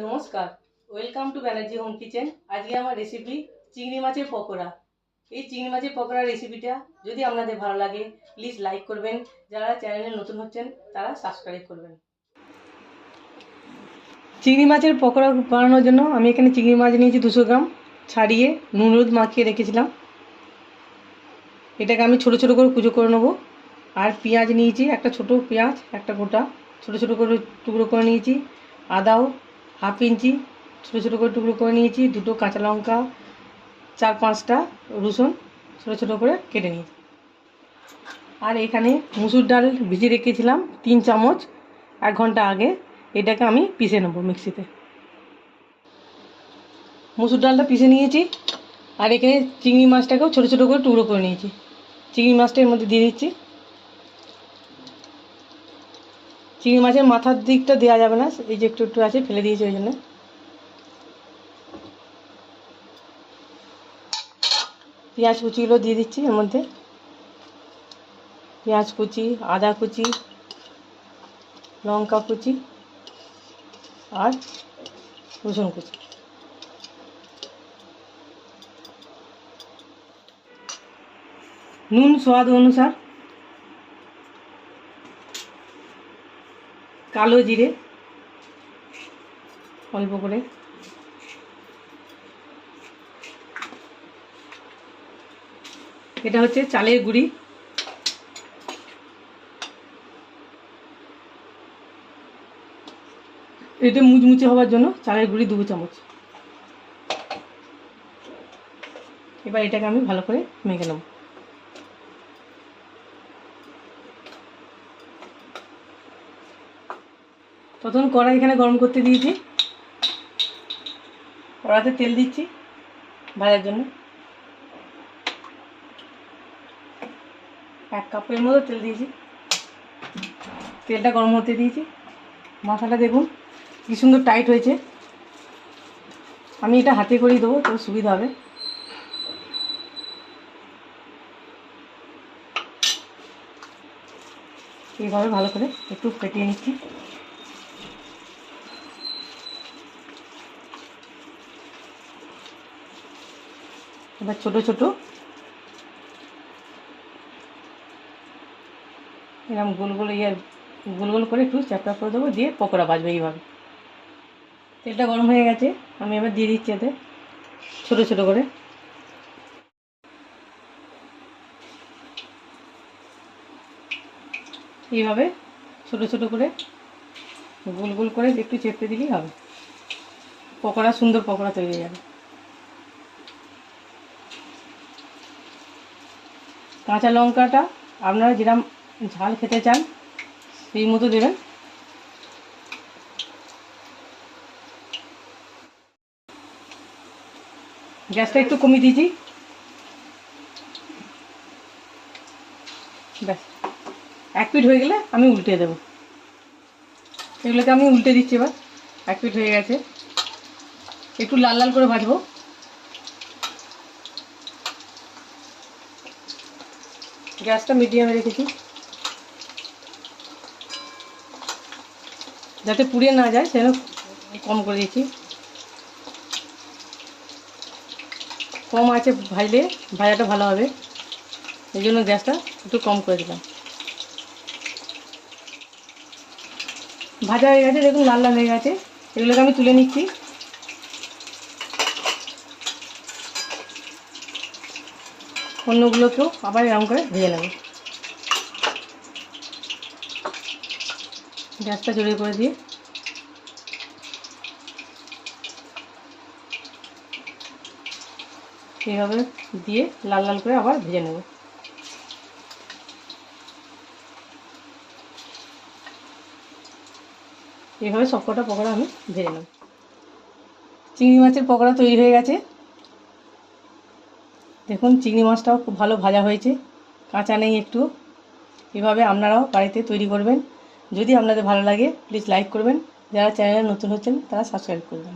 নমস্কার welcome to Banerjee home kitchen আজকে আমার রেসিপি চিংড়ি মাছের পকোড়া। এই চিংড়ি মাছের পকোড়া রেসিপিটা যদি আপনাদের ভালো লাগে প্লিজ লাইক করবেন। যারা চ্যানেলে নতুন হচ্ছেন, তারা সাবস্ক্রাইব করবেন। চিংড়ি মাছের পকোড়া বানানোর জন্য আমি এখানে চিংড়ি মাছ নিয়েছি দুশো গ্রাম। ছাড়িয়ে নুন হলুদ মাখিয়ে রেখেছিলাম। এটাকে আমি ছোটো ছোটো করে কুচো করে নেব। আর পেঁয়াজ নিয়েছি, একটা ছোট পেঁয়াজ, একটা গোটা। ছোটো ছোটো করে টুকরো করে নিয়েছি, আদাও হাফ ইঞ্চি। ছোটো ছোটো করে টুকরো করে নিয়েছি, দুটো কাঁচা লঙ্কা, চার পাঁচটা রসুন ছোটো ছোটো করে কেটে নিয়েছি। আর এখানে মুসুর ডাল ভিজিয়ে রেখেছিলাম তিন চামচ, এক ঘণ্টা আগে। এটাকে আমি পিষে নেব মিক্সিতে। মুসুর ডালটা পিষে নিয়েছি, আর এখানে চিংড়ি মাছটাকেও ছোটো ছোটো করে টুকরো করে নিয়েছি। চিংড়ি মাছটা এর মধ্যে দিয়ে দিচ্ছি। চিংড়ি মাছের মাথার দিকটা দেওয়া যাবে না, এই যে একটু একটু আছে, ফেলে দিয়েছি ওই জন্য। পেঁয়াজ কুচিগুলো দিয়ে দিচ্ছি এর মধ্যে। পেঁয়াজ কুচি, আদা কুচি, লঙ্কা কুচি আর রসুন কুচি। নুন, স্বাদ অনুসার কালো জিরে, অল্প করে। এটা হচ্ছে চালের গুঁড়ি। এটা মুচমুচে হওয়ার জন্য চালের গুঁড়ি দু চামচ। এবার এটাকে আমি ভালো করে মেখে নেব। প্রথম কড়াই এখানে গরম করতে দিয়েছি। কড়াতে তেল দিচ্ছি ভাজার জন্য। এক কাপের মতো তেল দিয়েছি। তেলটা গরম হতে দিয়েছি। মশলাটা দেখুন কী সুন্দর টাইট হয়েছে। আমি এটা হাতে করেই দেবো, তো সুবিধা হবে। এইভাবে ভালো করে একটু ফেটিয়ে নিচ্ছি। এবার ছোট ছোট। এরকম গোল গোল ইয়ে গোল গোল করে একটু চ্যাপটা করে দেবো, দিয়ে পকোড়া বাজবে এইভাবে। তেলটা গরম হয়ে গেছে, আমি এবার দিয়ে দিচ্ছি এতে ছোটো ছোটো করে। এইভাবে ছোটো ছোটো করে গোল গোল করে একটু চেপতে দিলেই হবে। পকোড়া, সুন্দর পকোড়া তৈরি হয়ে যাবে। কাঁচা লঙ্কাটা আপনারা যেরকম ঝাল খেতে চান, সেই মতো দেবেন। গ্যাসটা একটু কমিয়ে দিয়েছি। ব্যাস। এক পিট হয়ে গেলে আমি উল্টে দেবো। এগুলোকে আমি উল্টে দিচ্ছি এবার। এক পিট হয়ে গেছে। একটু লাল লাল করে ভাজবো। গ্যাসটা মিডিয়ামে রেখেছি। যাতে পুড়িয়ে না যায়, সেজন্য কম করে দিয়েছি। কম আছে ভাজলে, ভাজাটা ভালো হবে। এই জন্য গ্যাসটা একটু কম করে দিলাম। ভাজা হয়ে গেছে, দেখুন লাল লাল হয়ে গেছে। এগুলোকে আমি তুলে নিচ্ছি। অন্যগুলোকেও আবার এরকম করে ভেজে নেব। গ্যাসটা জড়িয়ে করে দিয়ে। এইভাবে দিয়ে লাল লাল করে আবার ভেজে নেব। এইভাবে সবকটা পকোড়া আমি ভেজে নেব। চিংড়ি মাছের পকোড়া তৈরি হয়ে গেছে। দেখুন, চিংড়ি মাছটাও খুব ভালো ভাজা হয়েছে। কাঁচা নেই একটু। এভাবে আপনারাও বাড়িতে তৈরি করবেন। যদি আপনাদের ভালো লাগে প্লিজ লাইক করবেন। যারা চ্যানেলে নতুন হচ্ছেন, তারা সাবস্ক্রাইব করবেন।